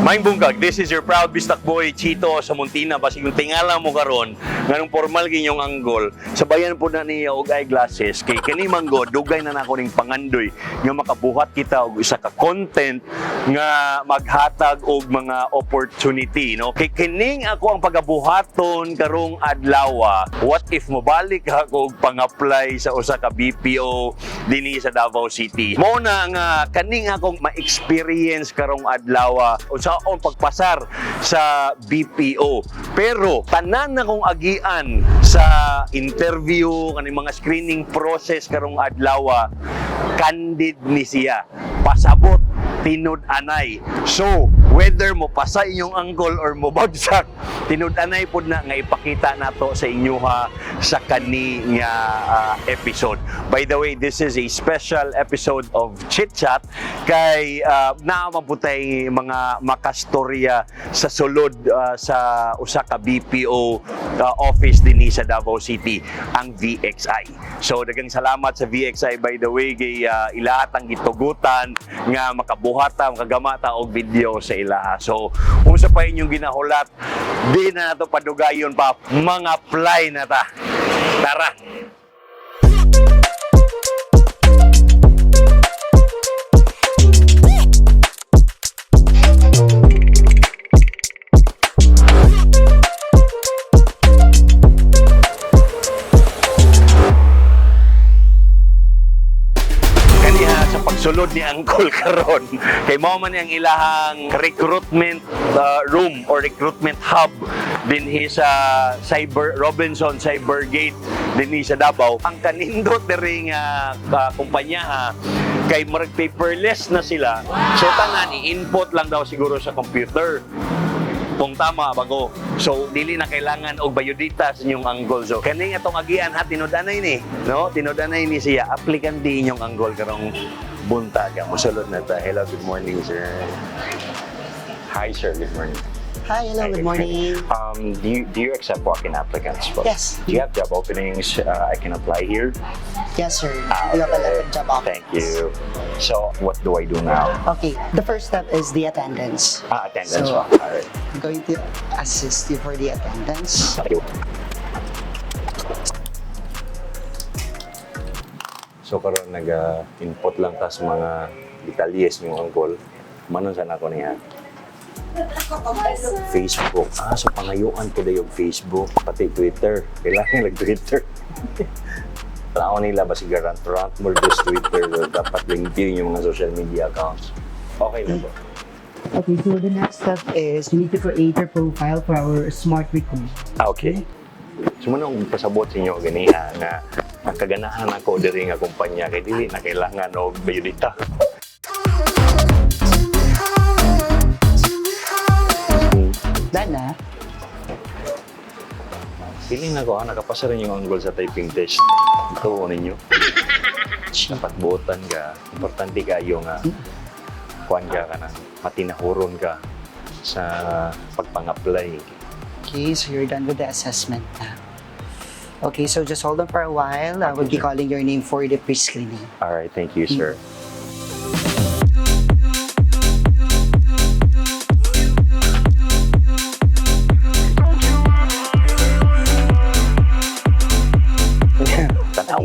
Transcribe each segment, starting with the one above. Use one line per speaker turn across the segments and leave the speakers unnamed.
Maing bunggag, this is your proud bistak boy Chito sa Muntina basig yung tingala mo karon nganong formal ginyong anggol sabayan po na niya og eyeglasses kay kani manggo dugay na nako ning pangandoy nga makabuhat kita og isa ka content nga maghatag og mga opportunity no? Kay kining ako ang pagabuhaton karong adlaw what if mobalik ako og pang-apply sa usa ka BPO dinhi sa Davao City? Mo na nga kaning akong ma-experience karong adlaw unsaon pagpasar sa BPO pero tanan na kong agian sa interview kaning mga screening process karong adlaw candid ni siya. Pasabot tinud anay. So whether mo pasa inyong anggol or mo bagsak tinud anay pud na nga ipakita nato sa inyo ha sa kani nga ah, episode. By the way this is a special episode of chit chat kay uh, naamabutay mga makastorya sa sulod ah, sa usa ka BPO ah, office dinhi sa Davao City ang VXI so dagang salamat sa VXI by the way kay ah, ilahat ang gitugutan nga makabuhata makagamata og video sa ilaha so unsa pa inyong ginahulat di na nato padugayon pa. Mga fly na ta. Tara pagsulod ni Angkol karon kay mao man ang ilahang recruitment uh, room or recruitment hub dinhi sa Cyber Robinson Cybergate dinhi sa Davao ang kanindot diri nga uh, kumpanya ha, kay marag paperless na sila so tanan i-input lang daw siguro sa computer kung tama bago. So dili na kailangan og bayodita sa inyong anggol. So kani atong agian ha tinudanay ni, no? Tinudanay ni siya applicant di inyong anggol karong na ta. Hello, good morning, sir. Hi, sir. Good morning.
Hi, hello, good morning.
Um, do you do you accept walk-in applicants? po?
Yes.
Do you have job openings? Uh, I can apply here.
Yes, sir.
Ah,
We have a lot of job offers.
Thank you. So, what do I do now?
Okay, the first step is the attendance.
Ah, attendance.
So-
po. All right.
I'm going to assist you for the attendance.
Thank you. So karon nag-input lang ta sa mga detalyes ng angkol. Manon sa nako niya. Facebook. Ah, so pangayuan ko yung Facebook, pati Twitter. Kailangan nag-Twitter. Tao nila ba si Garant Rant mo this Twitter dapat LinkedIn yung mga social media accounts. Okay na po.
Okay, so the next step is you need to create your profile for our smart recruit.
Ah, okay. So man akong pasabot sa inyo ganiha nga ang kaganahan ako diri nga kumpanya kay dili na kailangan og bayudita.
Done na.
Feeling na ko, ah, nakapasa rin yung anggol sa typing test. Ito ko ninyo. Dapat buotan ka. Importante kayo nga. Kuhan ka ka na. Matinahuron ka sa pagpang-apply.
Okay, so you're done with the assessment na. Okay, so just hold on for a while. I will be calling your name for the pre-screening.
Alright, thank you, sir.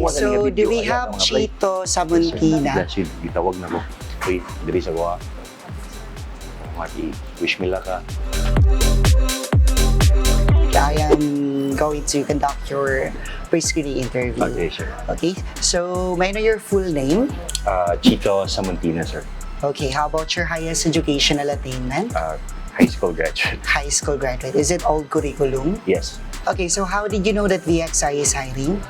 So, do we have. Chito Sabuntina?
You. Gitawag na ko. Uy, diri sa kuha. Mati, wish me luck ah.
I am going to conduct your pre-screening interview.
Okay, sir.
Okay, so may I know your full name?
Uh, Chito Samontina, sir.
Okay, how about your highest educational attainment?
Uh, high school graduate.
High school graduate. Is it old curriculum?
Yes.
Okay, so how did you know that VXI is hiring?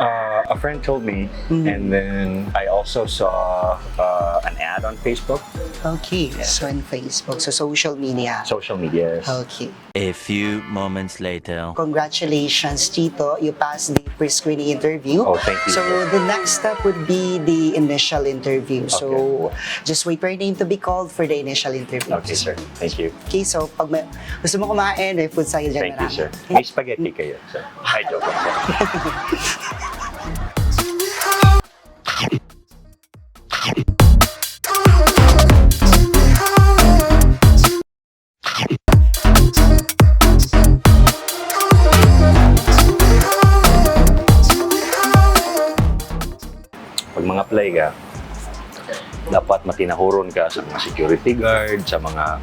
Uh, a friend told me,
Mhm.
and then I also saw uh, an ad on Facebook,
Okay, so in Facebook, so social media.
social media.
Okay.
A few moments later.
Congratulations, Chito. You passed the pre-screening interview.
Oh, thank you.
So the next step would be the initial interview. So just wait for your name to be called for the initial interview.
Okay, sir. Thank you.
Okay, so pag may, gusto mo kumain, may food sa'yo dyan
Thank you,
marami.
sir. May spaghetti kayo, sir. Ay, joke lang, sir.
dapat matinahuron ka sa mga security guard, sa mga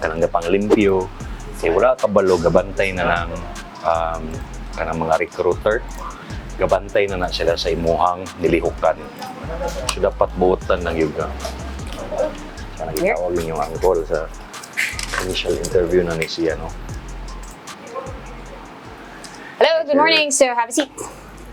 kanang pang limpyo. Eh, wala kabalo, gabantay na lang um, kanang mga recruiter. Gabantay na na sila sa imuhang nilihukan. So, dapat buotan lang yung ka. So, nagitawag yun yung angkol sa initial interview na ni siya, no?
Hello, good morning. So have a seat. All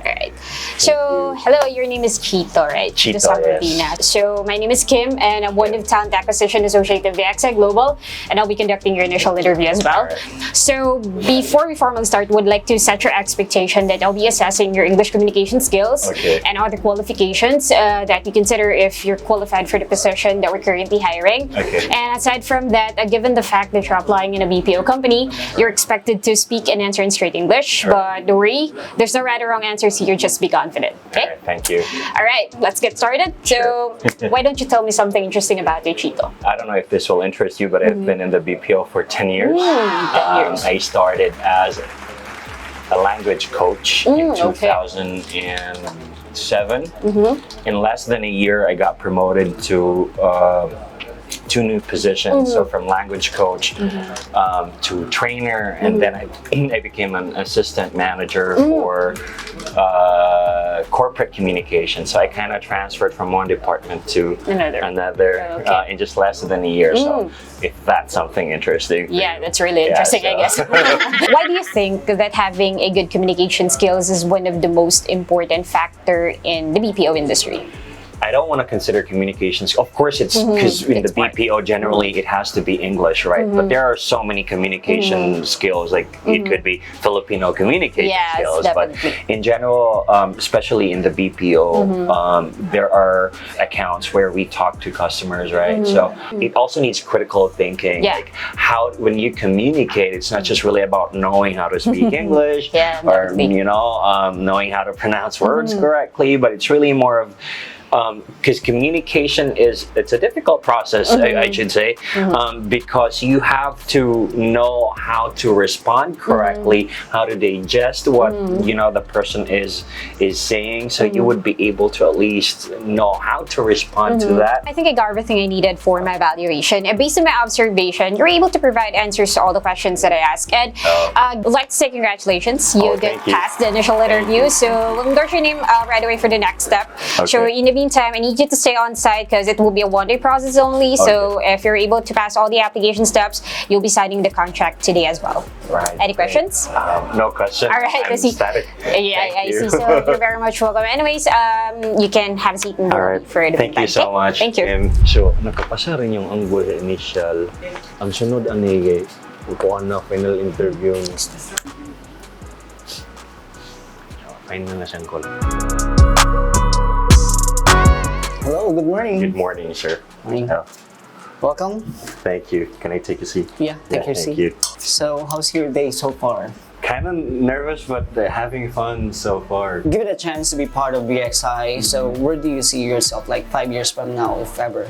right. So, hello, your name is Chito, right?
Chito, yes.
So, my name is Kim, and I'm one of Talent Acquisition Associate of VXI Global, and I'll be conducting your initial interview as well.
Alright.
So, before we formally start, would like to set your expectation that I'll be assessing your English communication skills
Okay.
and other qualifications uh, that you consider if you're qualified for the position that we're currently hiring.
Okay.
And aside from that, uh, given the fact that you're applying in a BPO company, you're expected to speak and answer in straight English. But don't worry, there's no right or wrong answers here. Just be confident. Okay.
Thank you.
All right. Let's get started. So, why don't you tell me something interesting about you, Chito?
I don't know if this will interest you, but I've been in the BPO for 10 years.
Mm, 10
Um,
years.
I started as a language coach in
Mm, okay.
2007.
Mm-hmm.
In less than a year, I got promoted to uh, two new positions. So
Mm-hmm.
from language coach um, to trainer, and then I. I became an assistant manager
Mm.
for uh, corporate communication. So I kind of transferred from one department to
Another.
another
Okay.
uh, in just less than a year. So if that's something interesting.
Yeah,
you.
that's really
Yeah,
interesting, I guess. Why do you think that having a good communication skills is one of the most important factor in the BPO industry?
I don't want to consider communications. Of course, it's because in the
part.
BPO generally it has to be English, right? But there are so many communication skills. Like it could be Filipino communication
Yes,
skills,
definitely.
but in general, um, especially in the BPO, um, there are accounts where we talk to customers, right? So it also needs critical thinking.
Yeah.
Like how when you communicate, it's not just really about knowing how to speak English
Yeah,
or you know um, knowing how to pronounce words correctly, but it's really more of Um, because communication is it's a difficult process I, I mm-hmm. should say mm-hmm. um, because you have to know how to respond correctly mm-hmm. how to digest what you know the person is is saying so you would be able to at least know how to respond to that
I think I got everything I needed for my evaluation. And based on my observation, you're able to provide answers to all the questions that I asked. And
Oh.
uh, I'd like to say congratulations. You
Oh,
did pass the initial interview. So we'll endorse your name uh, right away for the next step. So
Okay.
in meantime, I need you to stay on site because it will be a one-day process only. So if you're able to pass all the application steps, you'll be signing the contract today as well.
right
Any questions?
um, no questions
All right,
I'm
see.
ecstatic.
Yeah,
Thank
I
you.
see. So you're very much welcome. Anyways, um, you can have a seat in the
right.
for the
Thank you so
okay?
much.
Thank you.
Em, so, nakapasa rin yung anggol initial. Ang sunod ani kay upuan na final interview. Final na siyang call.
Hello, good morning.
Good morning, sir.
Morning.
Oh,
Welcome.
thank you. Can I take a seat?
Yeah, take your
thank
seat.
you.
So, how's your day so far?
Kind of nervous, but uh, having fun so far.
Give it a chance to be part of BXI. So, where do you see yourself like five years from now, if ever?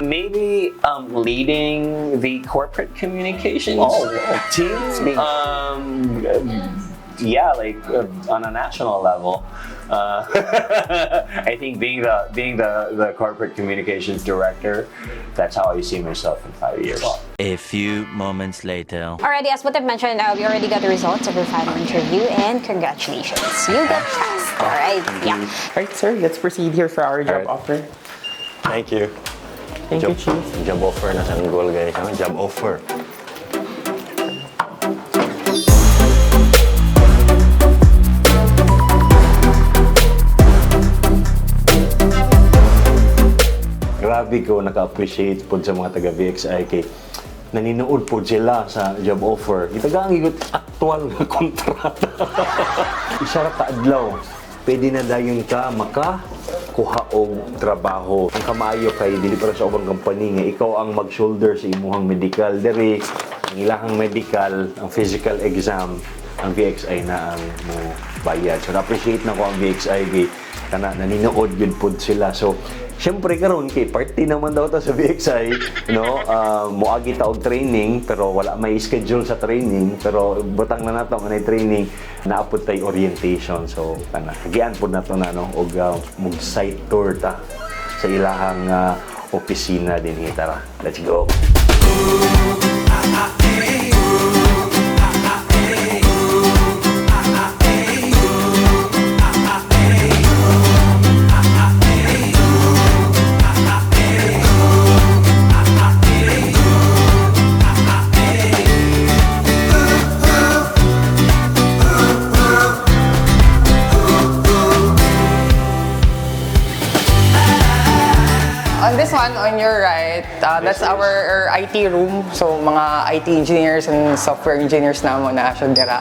Maybe um, leading the corporate communications
Oh, wow.
team.
big.
Um, yeah, like uh, on a national level. Uh, I think being the being the, the corporate communications director, that's how I see myself in five years.
A few moments later.
Alrighty, as what I've mentioned, uh, we already got the results of your final interview, and congratulations, you got passed. All right, yeah.
Alright, sir, let's proceed here for our job
Alright.
offer.
Thank you.
Thank
job,
you, Chief.
Job offer na sa goal guys. ha? Job offer. Grabe ko naka-appreciate po sa mga taga VXI kay naninood po sila sa job offer. Itaga ang igot aktual nga kontrata. Isarap ka adlaw. Pwede na dayon ka maka kuha og trabaho. Ang kamaayo kay dili para sa ubang company nga ikaw ang mag-shoulder sa imuhang medical diri ang ilahang medical, ang physical exam, ang VXI na ang mo bayad. So na-appreciate na ko ang VXI kana naninood gyud pod sila. So Siyempre karon kay party naman daw ta sa VXI, no? Uh, moagi ta og training pero wala may schedule sa training pero butang na nato nga training naapod tay orientation. So kana hagian pud nato na no og uh, mag site tour ta sa ilahang uh,
opisina din Tara, let's go.
On uh, that's our, our IT room. So, mga IT engineers and software engineers na mo na siya dira.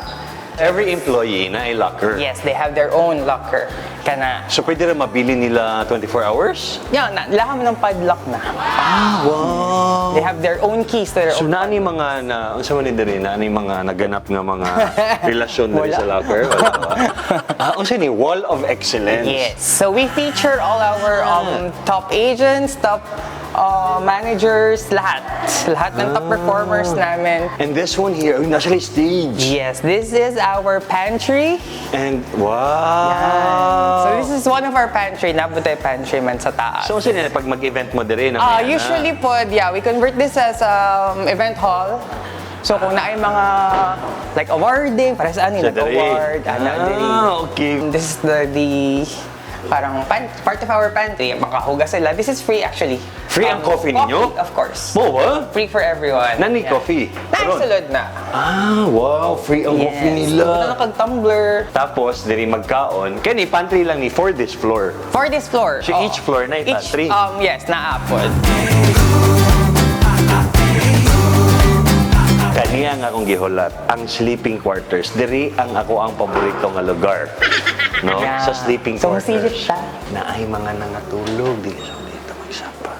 Every employee na ay locker.
Yes, they have their own locker. Kana.
So pwede rin mabili nila 24 hours?
Yan, na, lahat ng padlock na.
Ah, wow!
They have their own keys to their
So
own.
naani mga na ang sa man din naani mga naganap nga mga relasyon
Wala.
sa locker wala ba? ah, unsa ni wall of excellence.
Yes. So we feature all our um, top agents, top uh, managers, lahat. Lahat ng top performers namin.
And this one here, ay nasa stage.
Yes, this is our pantry.
And wow.
So this is one of our pantry, nabutay pantry man sa taas.
So ni pag mag-event mo dire na
Uh,
may-
usually po, yeah, we convert this as um, event hall. So kung na ay mga like awarding, para sa ano,
Sa
like
diri.
award, ano, diri.
Ah, okay.
This is the, the parang pan, part of our pantry, makahugas sila. This is free actually.
Free ang coffee ninyo?
Of course.
Mo ba?
Free for everyone.
Nani coffee? Karon?
Nakasulod na.
Ah, wow, free ang coffee nila.
Wala nakag-tumbler.
Tapos diri magkaon, kani pantry lang ni for this floor.
For this floor.
So each floor na
Each,
pantry?
Um, yes, na apple.
Kaniya nga akong gihulat, ang sleeping quarters, diri ang ako ang paborito nga lugar. No?
Yeah.
Sa sleeping
So,
quarters.
ta.
Na ay mga nangatulog, dili sa dito magsapa.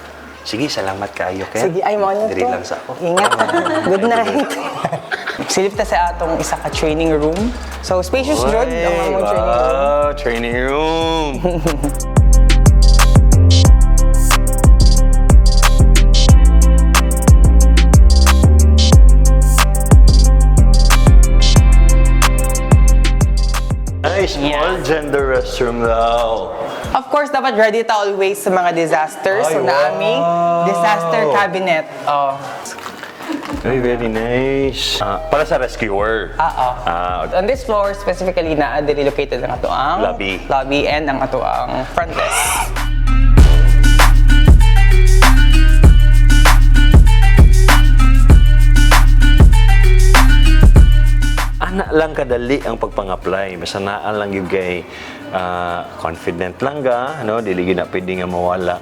Sige, salamat kayo, Ken.
Sige, ay mo na
Diri lang sa ako.
Ingat. Good night. Silip ta sa atong isa ka training room. So, spacious jud ang among training room.
wow, training room.
Yeah.
gender restroom daw.
Of course, dapat ready ta always sa mga disasters.
Ay,
so,
wow.
disaster cabinet. Oh.
Ay, very nice. Ah, para sa rescuer.
Oo.
Ah,
On this floor, specifically, na relocated ang ato ang
Lobby.
lobby and ang ato ang front desk.
Kadali ang pagpang-apply. Basta naa lang yung kay ah, confident lang ka no dili na pwede nga mawala.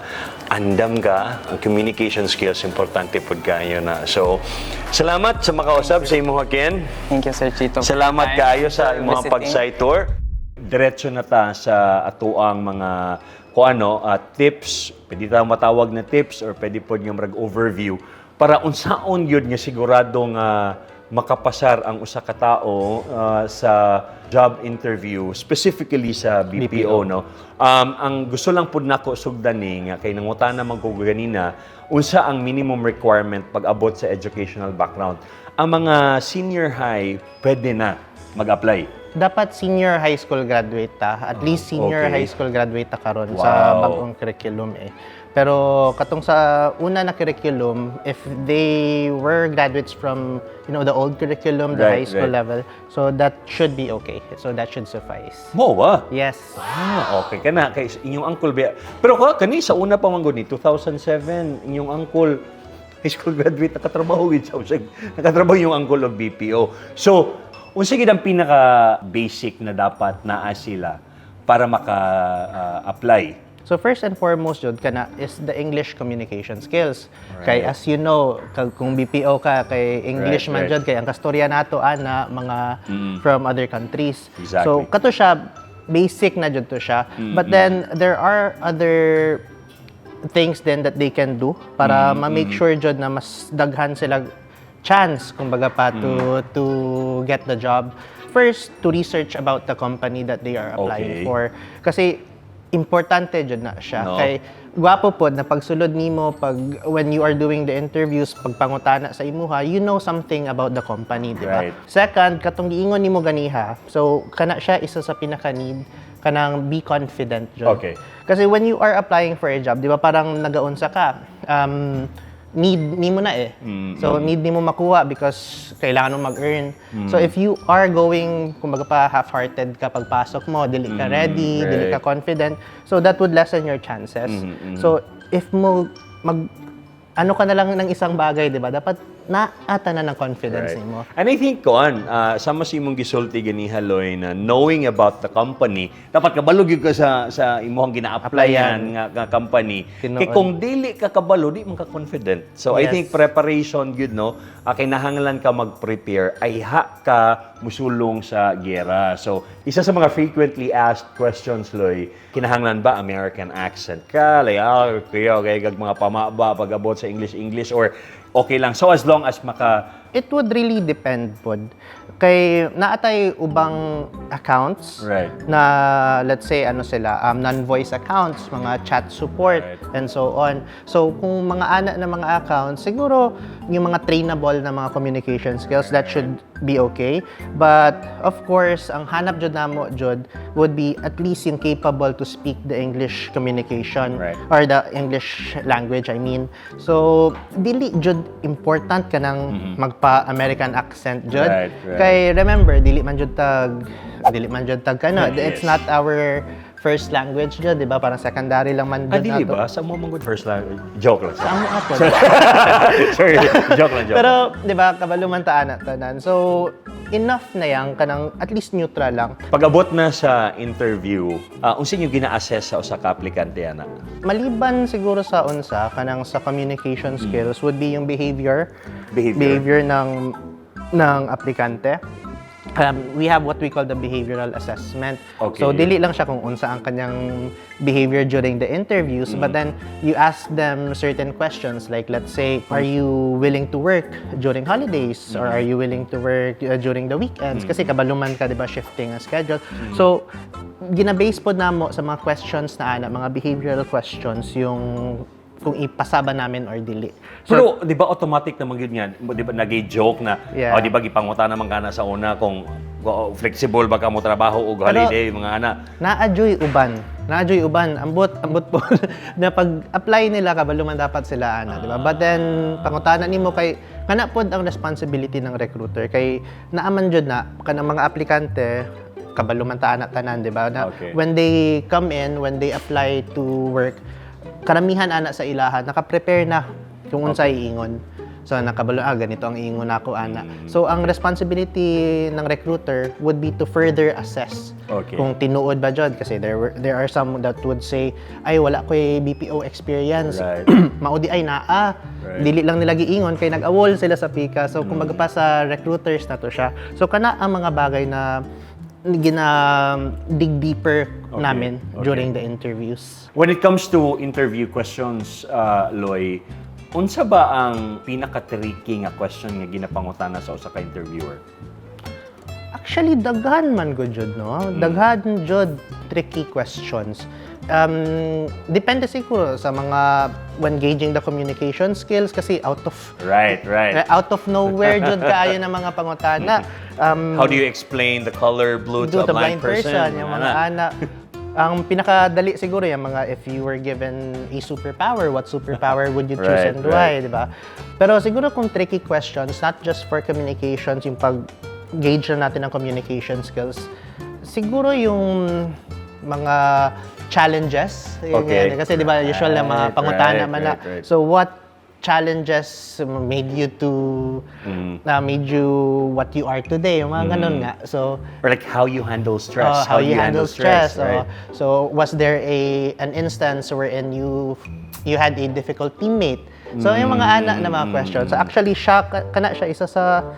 Andam ka ang communication skills importante pud kayo na. So salamat sa makausap sa imong Ken
Thank you, Sir Chito.
salamat kaayo sa imong pag-site tour. Diretso na ta sa atuang mga kuano at tips. Pwede ta matawag na tips or pwede pod nga mag overview para unsaon yun nga sigurado nga makapasar ang usa ka tao ah, sa job interview specifically sa BPO, no? Um, ang gusto lang pud nako sugdani nga kay nangutana man ko ganina unsa ang minimum requirement pag abot sa educational background? Ang mga senior high pwede na mag-apply
dapat senior high school graduate ta. At least senior
okay.
high school graduate ta karon
Wow.
sa bagong curriculum eh. Pero katong sa una na curriculum, if they were graduates from, you know, the old curriculum, the
Right,
high school
right.
level, so that should be okay. So that should suffice.
Mo ba?
Yes.
Ah, okay ka na. Kay inyong uncle ba? Pero ka, kani sa una pa man gud ni 2007, inyong uncle high school graduate nakatrabaho gid sa usag. Nakatrabaho yung uncle of BPO. So, unsa gid ang pinaka basic na dapat naa sila para maka-apply?
So first and foremost jud kana is the English communication skills. Kay as you know, kag kung BPO ka kay English
Right,
man
right.
jud kay ang kastorya nato ana mga from other countries.
Exactly.
So kato siya basic na jud to siya. But then there are other things then that they can do para ma-make sure jud na mas daghan sila chance kumbaga pa to to get the job. First, to research about the company that they are
Okay.
applying for. Kasi importante jud na siya.
No.
Kay gwapo pod na pagsulod nimo pag when you are doing the interviews pag pangutana sa imuha, you know something about the company, di ba?
Right.
Second, katong giingon nimo ganiha. So kana siya isa sa pinaka need kanang be confident jud.
Okay.
Kasi when you are applying for a job, di ba parang nagaunsa ka, um, need ni mo na eh. So need ni mo makuha because kailangan mo mag-earn. So if you are going, kumbaga pa half-hearted ka pagpasok mo, dili ka ready, dili ka confident, so that would lessen your chances. So if mo mag ano ka na lang ng isang bagay, di ba? Dapat naata na ng confidence
Right.
nimo.
And I think, Kuan, uh, sama si imong gisulti gani Haloy na knowing about the company, dapat kabalog ka sa, sa imong gina-applyan nga, nga company.
Tinuod.
Kay kung dili ka kabalo, di man ka confident. So I
Yes.
think preparation, good, no? Uh, kinahanglan ka mag-prepare, ay ha ka musulong sa gera. So, isa sa mga frequently asked questions, Loy, kinahanglan ba American accent ka? Like, ah, kaya, kaya kag mga pamaba, pag-abot sa English-English, or okay lang. So, as long as maka
It would really depend pod. Kay naatay ubang accounts
Right.
na let's say ano sila um, non-voice accounts, mga chat support
Right.
and so on. So kung mga ana na mga accounts, siguro yung mga trainable na mga communication skills that should be okay. But of course, ang hanap jud namo jud would be at least yung capable to speak the English communication
Right.
or the English language I mean. So dili jud important kanang magpa-American accent jud.
Right, right.
Kay remember dili man jud tag dili man jud tag kano.
Yes.
It's not our first language jud, di ba? Parang secondary lang man
Ah,
jud
dili
nato.
ba? Sa mo good first language. Joke lang.
Amo ako.
Sorry, joke lang, joke.
Pero, di ba, kabalo man taan na tanan. So, enough na yan, kanang at least neutral lang.
Pag-abot na sa interview, uh, unsa nyo gina-assess sa usa ka aplikante ana?
Maliban siguro sa unsa, kanang sa communication skills would be yung behavior.
Behavior.
Behavior ng, ng aplikante. Um, we have what we call the behavioral assessment.
Okay.
So, dili lang siya kung unsa ang kanyang behavior during the interviews, but then you ask them certain questions like, let's say, are you willing to work during holidays or are you willing to work uh, during the weekends? Kasi kabaluman ka, di ba, shifting ang schedule. So, ginabase po namo sa mga questions na ana, mga behavioral questions, yung kung ipasaba namin or dili. So,
Pero di ba automatic naman yun yan? Di ba nag-joke na,
Yeah.
oh, di ba gipanguta naman ka na sa una kung oh, flexible ba ka mo trabaho o holiday, mga ana.
Naajoy uban. Naajoy uban. Ambot, ambot po na pag-apply nila kabaluman dapat sila ana, di ba? But then pangutanan nimo kay kana pod ang responsibility ng recruiter kay naaman jud na kanang mga aplikante kabaluman ta ana tanan, di ba? Na
Okay.
when they come in, when they apply to work, karamihan ana sa ilahan naka-prepare na kung unsay iingon. So nakabalo ah ganito ang iingon nako ana. So ang responsibility ng recruiter would be to further assess
Okay.
kung tinuod ba jud kasi there were there are some that would say ay wala ko BPO experience.
Right.
Maudi ay naa.
Right.
Dili lang nila giingon kay nag-awol sila sa pika. So kumbaga pa sa recruiters na to siya. So kana ang mga bagay na gina dig deeper namin
okay.
during the interviews.
When it comes to interview questions, uh, Loy, unsa ba ang pinaka-tricky nga question nga ginapangutana sa usa ka interviewer?
Actually, daghan man go jud no. Daghan jud tricky questions. Um, depende siguro sa mga when gauging the communication skills kasi out of
Right, right.
out of nowhere jud kaayo ng mga pangutana. Um,
How do you explain the color blue to,
to
a
the
blind, person?
yung mga
Ana.
Ang pinakadali siguro yung mga if you were given a superpower, what superpower would you choose
Right,
and
right.
why, di ba? Pero siguro kung tricky questions, not just for communications, yung pag-gauge na natin ng communication skills, siguro yung mga challenges.
Okay.
yan. Kasi di ba usual na mga
Right,
pangutana
right,
man na.
right, right.
So what challenges made you to
Mm.
na made you what you are today yung mga ganun nga so
Or like how you handle stress.
Oh, how, you handle stress.
right?
oh. so was there a an instance wherein you you had a difficult teammate? So yung mga ana na mga questions. So actually siya ka- kana siya isa sa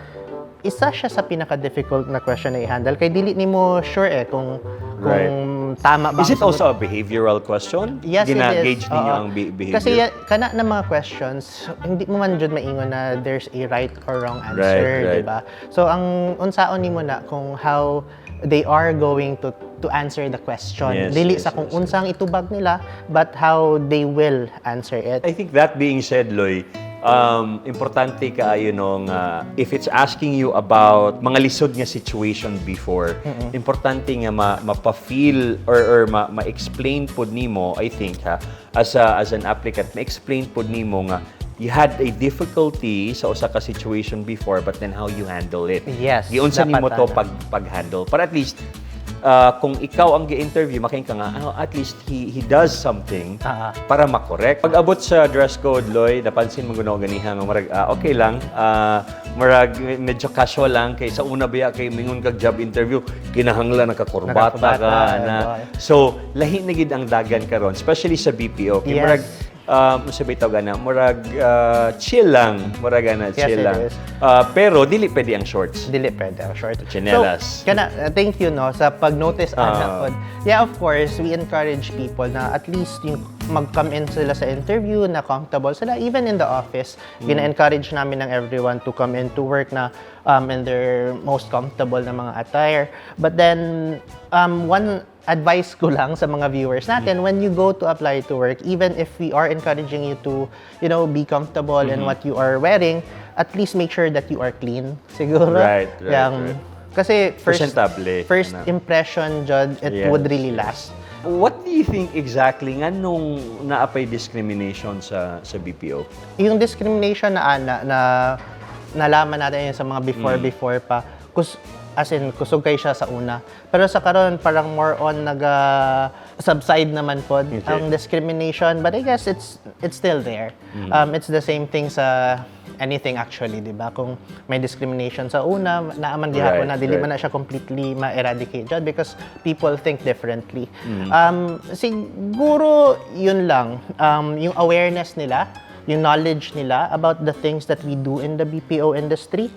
isa siya sa pinaka-difficult na question na i-handle kay dili nimo sure eh kung kung tama ba
Is it also a behavioral question?
Yes, it is.
Gina-gauge ninyo
Oo.
ang be- behavior?
Kasi ya- kana na mga questions, hindi mo man jud maingon na there's a right or wrong answer,
Right, right.
di ba? So ang unsaon nimo na kung how they are going to to answer the question.
Yes,
Dili
yes,
sa kung
yes,
unsang itubag nila, but how they will answer it.
I think that being said, Loy, um, importante kaayo no nga if it's asking you about mga lisod nga situation before, importante nga ma, mapa-feel or, or ma, ma-explain pod nimo, I think ha, as a, as an applicant, ma-explain pod nimo nga you had a difficulty sa usa ka situation before but then how you handle it.
Yes,
Giunsa nimo to pag pag-handle. Para at least uh, kung ikaw ang gi-interview, makain ka nga, "Oh, at least he he does something
Ah.
para makorek. Pag abot sa dress code, Loy, napansin mo gano'n ganiha nga marag ah, okay lang. ah, marag medyo casual lang kay sa una biya kay mingon kag job interview, kinahanglan nakakurbata ka na.
boy.
So, lahi na gid ang dagan karon, especially sa BPO. Kay
Yes.
marag um, sabi tawag na, murag ah, chill lang, murag na
Yes,
chill
it
lang. Ah, pero dili pwede ang shorts.
Dili pwede ang short.
Chinelas.
So, kana, uh, thank you no sa pag-notice
Ah.
ana pod. Yeah, of course, we encourage people na at least yung mag-come in sila sa interview na comfortable sila even in the office.
Mm.
Gina-encourage namin ng everyone to come in to work na um, in their most comfortable na mga attire. But then um, one advice ko lang sa mga viewers natin when you go to apply to work even if we are encouraging you to you know be comfortable in
Mm-hmm.
what you are wearing at least make sure that you are clean siguro
Right, right,
Yang-
right.
kasi first
Presentable.
first
Ano.
impression jud it
Yes,
would really
yes.
last
What do you think exactly nga nung naapay discrimination sa sa BPO?
yung discrimination na ana na nalaman natin yun sa mga before
Mm.
before pa kus as in kusog kay siya sa una pero sa karon parang more on naga subside naman pod
Okay.
ang discrimination but I guess it's it's still there
Mm.
um, it's the same thing sa anything actually di ba kung may discrimination sa una naaman gihapon
Right,
na dili
right.
man na siya completely ma-eradicate dyan because people think differently.
Mm.
Um, siguro yun lang, um, yung awareness nila, yung knowledge nila about the things that we do in the BPO industry.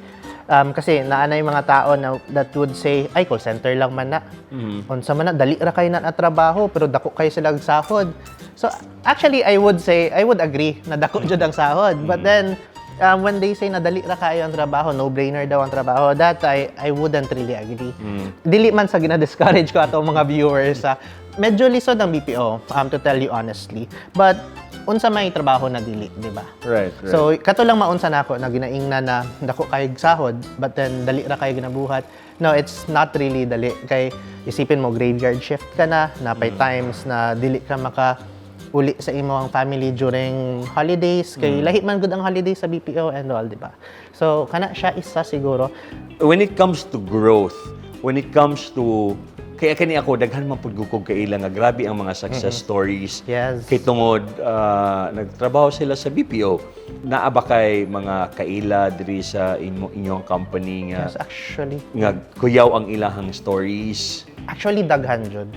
Um, kasi naana yung mga tao na that would say, ay, call center lang man na.
Mm-hmm.
Unsa man na, dali ra kayo na na trabaho, pero dako kayo sila og sahod. So, actually, I would say, I would agree na dako jud ang sahod. But then, um, when they say na dali ra kayo ang trabaho, no-brainer daw ang trabaho, that I, I wouldn't really agree. Dili man sa gina-discourage ko ato mga viewers sa medyo lisod ang BPO, um, to tell you honestly. But, unsa may trabaho na dili, di ba?
Right, right.
So, kato lang maunsa na ako na ginaingna na dako kay sahod, but then dali ra kay ginabuhat. No, it's not really dali. Kay isipin mo, graveyard shift ka na, napay times na dili ka maka uli sa imo ang family during holidays kay lahi man gud ang holidays sa BPO and all di ba so kana siya isa siguro
when it comes to growth, when it comes to kaya kani ako daghan man pud ko kaila nga grabe ang mga success stories.
Yes.
Kay tungod ah, nagtrabaho sila sa BPO. Naa ba kay mga kaila diri sa inyo, inyong company nga
yes actually
nga kuyaw ang ilahang stories?
Actually, daghan jud.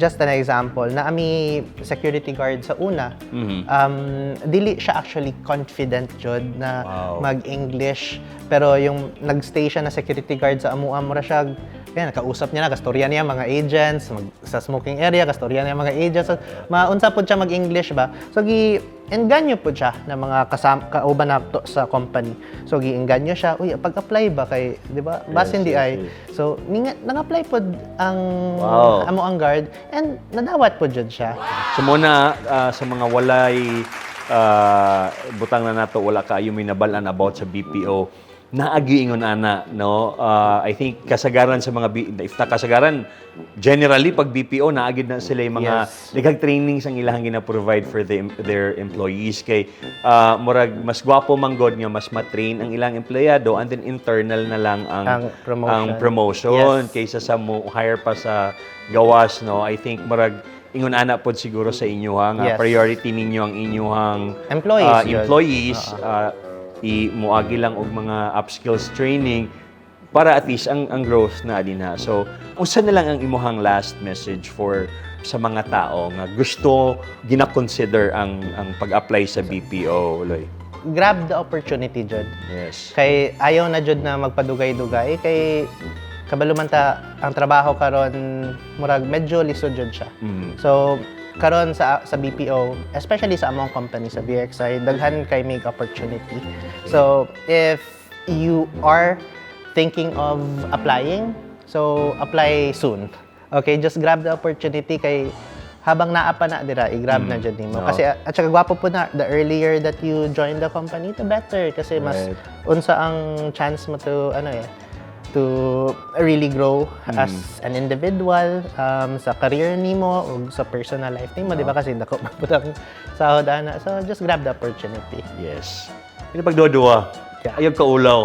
Just an example, na ami security guard sa una,
Mhm.
um, dili siya actually confident jud na
Wow.
mag-English. Pero yung nag-stay siya na security guard sa amuha mo siya, kaya nakausap niya na, kastorya niya mga agents, mag, sa smoking area, kastorya niya mga agents. So, maunsa po siya mag-English ba? So, gi engganyo po siya ng mga kasam kauban na to sa company. So, gi-engganyo siya, uy, pag-apply ba kay, di ba? Bas
Yes,
hindi
yes,
ay.
yes.
So, ninga, nang-apply po ang
Wow.
amo ang guard and nadawat po jud siya.
So muna ah, sa mga walay ah, butang na nato wala kaayo may nabalan about sa BPO naagi ingon ana no Ah, I think kasagaran sa mga B- if ta kasagaran generally pag BPO naagid na sila yung mga
Yes.
lighag trainings ang ilang gina-provide for the, their employees kay ah, murag mas gwapo man god nga mas ma-train ang ilang empleyado and then internal na lang ang
Ang promotion.
ang promotion
Yes.
kaysa sa mo hire pa sa gawas no I think murag ingon ana pod siguro sa inyo ha nga
Yes.
priority ninyo ang inyong
Employees, yun.
employees i muagi lang og mga upskills training para at least ang ang growth na din ha so unsa na lang ang imuhang last message for sa mga tao nga gusto gina-consider ang ang pag-apply sa BPO Loy
Grab the opportunity jud.
yes
Kay ayaw na jud na magpadugay-dugay kay kabalo man ta ang trabaho karon murag medyo lisod jud siya.
Mhm.
So karon sa sa BPO, especially sa among company sa BXI, daghan kay make opportunity. So if you are thinking of applying, so apply soon. Okay, just grab the opportunity kay habang naa pa na dira i-grab na jud nimo
Oo.
kasi at saka gwapo po na the earlier that you join the company the better kasi mas
Right.
unsa ang chance mo to ano eh to really grow as an individual um, sa career nimo o sa personal life nimo di ba kasi dako man pud ang sahod ana so just grab the opportunity
Yes. Pero pagdodua,
Yeah.
ayaw ka ulaw.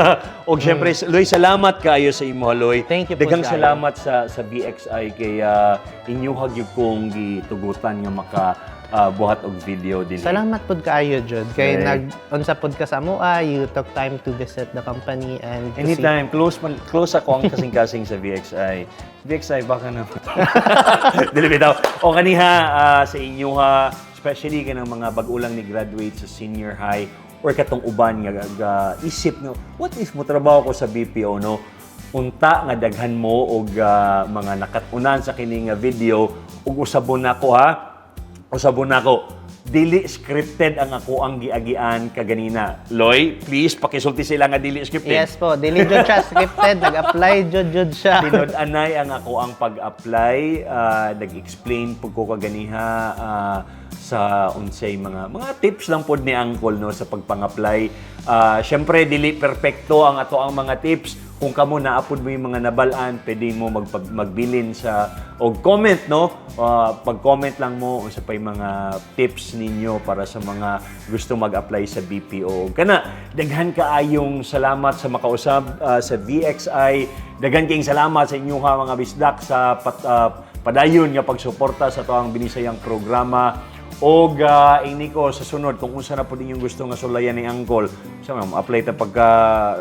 o syempre, Loy, salamat kaayo sa imo, Loy.
Thank you po,
Daghang
Jai.
salamat sa sa BXI kay uh, inyo hagyud kong gitugutan nga maka ah, buhat og video din.
Salamat pud kaayo jud kay
Right.
nag unsa pud ka sa mua you took time to visit the company and
Anytime, close man, close ako ang kasing-kasing sa VXI. VXI, baka na. Dili bitaw. O kaniha ah, sa inyo ha, especially kanang mga bag-ulang ni graduate sa senior high or katong uban nga ga, isip no, what if mo trabaho ko sa BPO no? Unta nga daghan mo og ah, mga nakatunan sa kini nga video ug usabon nako ha. Usabon nako. Dili scripted ang ako ang giagian kaganina. Loy, please pakisulti sila nga dili scripted.
Yes po, dili jud siya scripted, nag-apply jud jud siya.
Tinod-anay ang ako ang pag-apply, ah, nag-explain po ko kaganiha ah, sa unsay mga mga tips lang pod ni Uncle no sa pagpang-apply. Ah, Syempre dili perpekto ang ato ang mga tips. Kung kamo naapod mo yung mga nabalaan, pwede mo magpag, magbilin sa og comment no. Ah, pag-comment lang mo sa pay mga tips ninyo para sa mga gusto mag-apply sa BPO. Kana daghan kaayong salamat sa makausab ah, sa VXI. Daghan kayong salamat sa inyo mga bisdak sa pat, ah, padayon nga pagsuporta sa toang binisayang programa o uh, ini ko sa sunod kung unsa na po ninyong gusto nga sulayan ni Angkol. Sa so, ma'am, apply ta pagka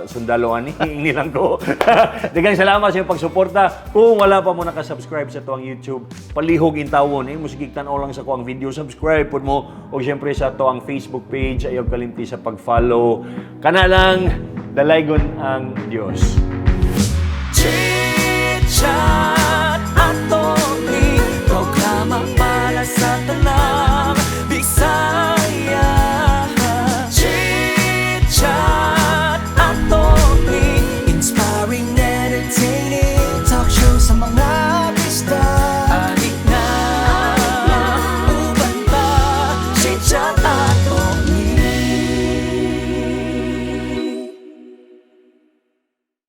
sundaloan ni inilang ko. Daghang salamat sa iyong pagsuporta. Kung wala pa mo naka-subscribe sa tuang YouTube, palihog intawon eh musig tan lang sa kuang video subscribe pud mo o syempre sa tuang Facebook page ayaw kalimti sa pag-follow. Kana lang dalaygon ang Dios.
Chichat ato ni programa para sa